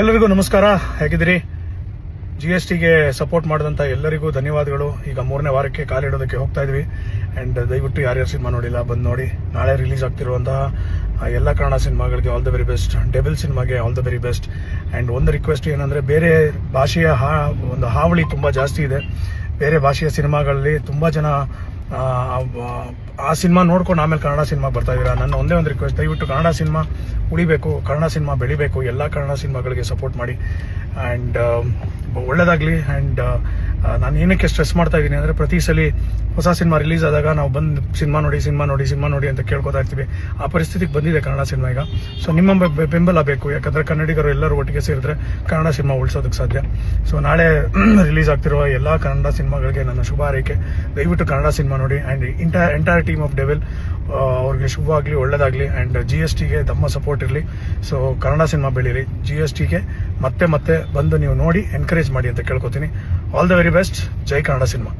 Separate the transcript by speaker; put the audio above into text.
Speaker 1: ಎಲ್ಲರಿಗೂ ನಮಸ್ಕಾರ. ಹೇಗಿದ್ದೀರಿ? ಜಿ ಎಸ್ ಟಿಗೆ ಸಪೋರ್ಟ್ ಮಾಡಿದಂಥ ಎಲ್ಲರಿಗೂ ಧನ್ಯವಾದಗಳು. ಈಗ ಮೂರನೇ ವಾರಕ್ಕೆ ಕಾಲಿಡೋದಕ್ಕೆ ಹೋಗ್ತಾ ಇದ್ವಿ. ಆ್ಯಂಡ್ ದಯವಿಟ್ಟು ಯಾರ್ಯಾರು ಸಿನಿಮಾ ನೋಡಿಲ್ಲ, ಬಂದು ನೋಡಿ. ನಾಳೆ ರಿಲೀಸ್ ಆಗ್ತಿರುವಂತಹ ಎಲ್ಲ ಕನ್ನಡ ಸಿನಿಮಾಗಳಿಗೆ all the very best Devil ಸಿನಿಮಾಗೆ all the very best and ಒಂದು ರಿಕ್ವೆಸ್ಟ್ ಏನಂದರೆ, ಬೇರೆ ಭಾಷೆಯ ಹಾ, ಒಂದು ಹಾವಳಿ ತುಂಬ ಜಾಸ್ತಿ ಇದೆ. ಬೇರೆ ಭಾಷೆಯ ಸಿನಿಮಾಗಳಲ್ಲಿ ತುಂಬ ಜನ, ಆ ಸಿನಿಮಾ ನೋಡ್ಕೊಂಡು ಆಮೇಲೆ ಕನ್ನಡ ಸಿನಿಮಾ ಬರ್ತಾ ಇದ್ದೀರಾ? ನನ್ನ ಒಂದೇ ಒಂದು ರಿಕ್ವೆಸ್ಟ್ ದಯವಿಟ್ಟು ಕನ್ನಡ ಸಿನಿಮಾ ಉಳಿಬೇಕು ಕನ್ನಡ ಸಿನಿಮಾ ಬೆಳಿಬೇಕು, ಎಲ್ಲ ಕನ್ನಡ ಸಿನಿಮಾಗಳಿಗೆ ಸಪೋರ್ಟ್ ಮಾಡಿ. ಆ್ಯಂಡ್ ಒಳ್ಳೆಯದಾಗಲಿ ಆ್ಯಂಡ್ ನಾನು ಏನಕ್ಕೆ ಸ್ಟ್ರೆಸ್ ಮಾಡ್ತಾ ಇದ್ದೀನಿ ಅಂದರೆ ಪ್ರತಿ ಸಲ ಹೊಸ ಸಿನಿಮಾ ರಿಲೀಸ್ ಆದಾಗ ನಾವು ಬಂದು ಸಿನಿಮಾ ನೋಡಿ ಸಿನಿಮಾ ನೋಡಿ ಸಿನಿಮಾ ನೋಡಿ ಅಂತ ಕೇಳ್ಕೊತಾ ಇರ್ತೀವಿ. ಆ ಪರಿಸ್ಥಿತಿಗೆ ಬಂದಿದೆ ಕನ್ನಡ ಸಿನಿಮಾ ಈಗ. ಸೊ ನಿಮ್ಮ ಬೆಂಬಲ ಬೇಕು. ಯಾಕಂದರೆ ಕನ್ನಡಿಗರು ಎಲ್ಲರೂ ಒಟ್ಟಿಗೆ ಸೇರಿದ್ರೆ ಕನ್ನಡ ಸಿನಿಮಾ ಉಳಿಸೋದಕ್ಕೆ ಸಾಧ್ಯ. ಸೊ ನಾಳೆ ರಿಲೀಸ್ ಆಗ್ತಿರುವ ಎಲ್ಲ ಕನ್ನಡ ಸಿನಿಮಾಗಳಿಗೆ ನನ್ನ ಶುಭ ಹಾರೈಕೆ. ದಯವಿಟ್ಟು ಕನ್ನಡ ಸಿನಿಮಾ ನೋಡಿ. And entire entire team of Devil ಅವ್ರಿಗೆ ಶುಭ ಆಗಲಿ ಒಳ್ಳೇದಾಗಲಿ ಆ್ಯಂಡ್ ಜಿ ಎಸ್ ಟಿಗೆ ತಮ್ಮ ಸಪೋರ್ಟ್ ಇರಲಿ. ಸೊ ಕನ್ನಡ ಸಿನಿಮಾ ಬೆಳೀರಿ. ಜಿ ಎಸ್ ಟಿಗೆ ಮತ್ತೆ ಮತ್ತೆ ಬಂದು ನೀವು ನೋಡಿ ಎನ್ಕರೇಜ್ ಮಾಡಿ ಅಂತ ಕೇಳ್ಕೊತೀನಿ. ಆಲ್ ದ ವೆರಿ ಬೆಸ್ಟ್ ಜೈ ಕನ್ನಡ ಸಿನಿಮಾ